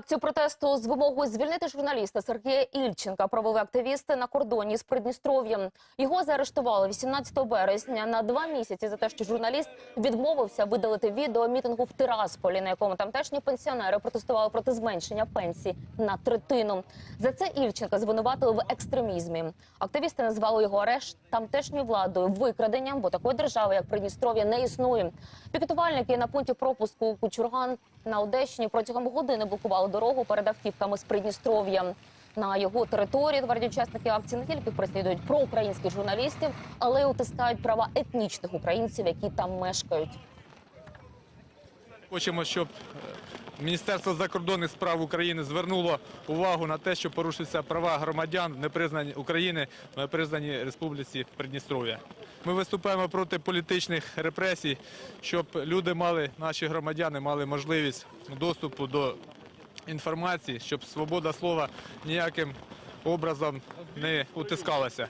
Акцію протесту з вимогою звільнити журналіста Сергія Ільченка провели активісти на кордоні з Придністров'ям. Його заарештували 18 березня на два місяці за те, що журналіст відмовився видалити відео мітингу в Тирасполі, на якому тамтешні пенсіонери протестували проти зменшення пенсій на третину. За це Ільченка звинуватили в екстремізмі. Активісти назвали його арешт тамтешньою владою викраденням, бо такої держави, як Придністров'я, не існує. Пікетувальники на пункті пропуску Кучурган на Одещині протягом години блокували дорогу перед автівками з Придністров'я. На його території тверді учасники акції не тільки переслідують проукраїнських журналістів, але й утискають права етнічних українців, які там мешкають. Хочемо, щоб е, Міністерство закордонних справ України звернуло увагу на те, що порушуються права громадян, не признані України, не признані Республіці Придністров'я. Ми виступаємо проти політичних репресій, щоб люди мали, наші громадяни мали можливість доступу до інформації, щоб свобода слова ніяким образом не утискалася.